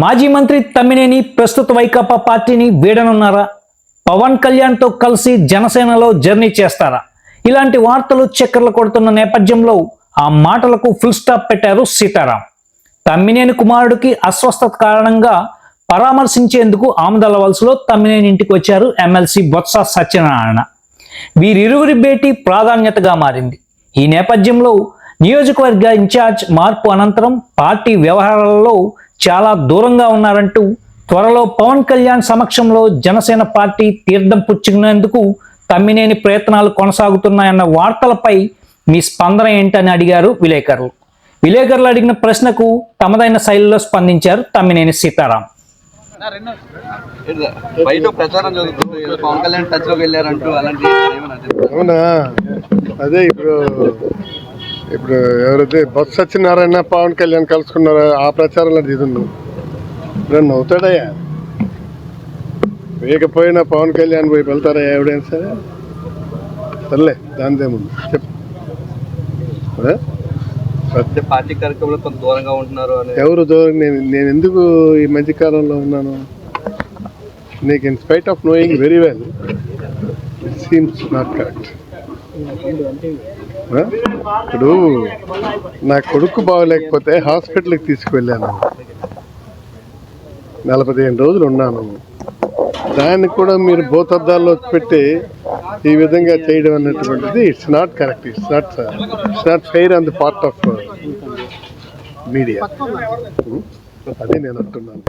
మాజీ మంత్రి తమ్మినేని ప్రస్తుత వైకాపా పార్టీని వీడనున్నారా? పవన్ కళ్యాణ్తో కలిసి జనసేనలో జర్నీ చేస్తారా? ఇలాంటి వార్తలు చక్కర్లు కొడుతున్న నేపథ్యంలో ఆ మాటలకు ఫుల్ స్టాప్ పెట్టారు సీతారాం. తమ్మినేని కుమారుడికి అస్వస్థత కారణంగా పరామర్శించేందుకు ఆమదల వలసలో తమ్మినేని ఇంటికి వచ్చారు ఎమ్మెల్సీ బొత్స సత్యనారాయణ. వీరిరువురి భేటీ ప్రాధాన్యతగా మారింది. ఈ నేపథ్యంలో నియోజకవర్గ ఇన్ఛార్జ్ మార్పు అనంతరం పార్టీ వ్యవహారాలలో చాలా దూరంగా ఉన్నారంటూ త్వరలో పవన్ కళ్యాణ్ సమక్షంలో జనసేన పార్టీ తీర్థం పుచ్చుకునేందుకు తమ్మినేని ప్రయత్నాలు కొనసాగుతున్నాయన్న వార్తలపై మీ స్పందన ఏంటని అడిగారు విలేకరులు విలేకరులు అడిగిన ప్రశ్నకు తమదైన శైలిలో స్పందించారు తమ్మినేని సీతారాం ఏంటిదా? బయట ప్రచారం జరుగుతుంది ఏదో పవన్ కళ్యాణ్ టచ్లోకి వెళ్ళారంటూ అలాంటి ఏమన్నా తెలుసా? అవునా అదే ఇప్పుడు ఇప్పుడు ఎవరైతే బొత్స సత్యనారాయణ పవన్ కళ్యాణ్ కలుసుకున్నారో ఆ ప్రచారంలో ఇది నువ్వు ఇప్పుడు నవ్వుతాడయ్యా. వేయకపోయినా పవన్ కళ్యాణ్ పోయి వెళ్తారా ఎవడైనా సరే? సర్లే దానిదేముంది చెప్పు. పార్టీ కార్యక్రమంలో కొంత దూరంగా ఉంటున్నారు అని. ఎవరు దూరం? నేను నేను ఎందుకు ఈ మధ్యకాలంలో ఉన్నాను? నీకు in spite of knowing very well it seems not correct ఇప్పుడు నా కొడుకు బాగలేకపోతే హాస్పిటల్కి తీసుకువెళ్ళాను. నలభై రోజులు ఉన్నాను. దాన్ని కూడా మీరు భూతద్దాల్లో పెట్టి ఈ విధంగా చేయడం అన్నటువంటిది it's not correct it's not it's not fair on the part of media. అది నేను అంటున్నాను.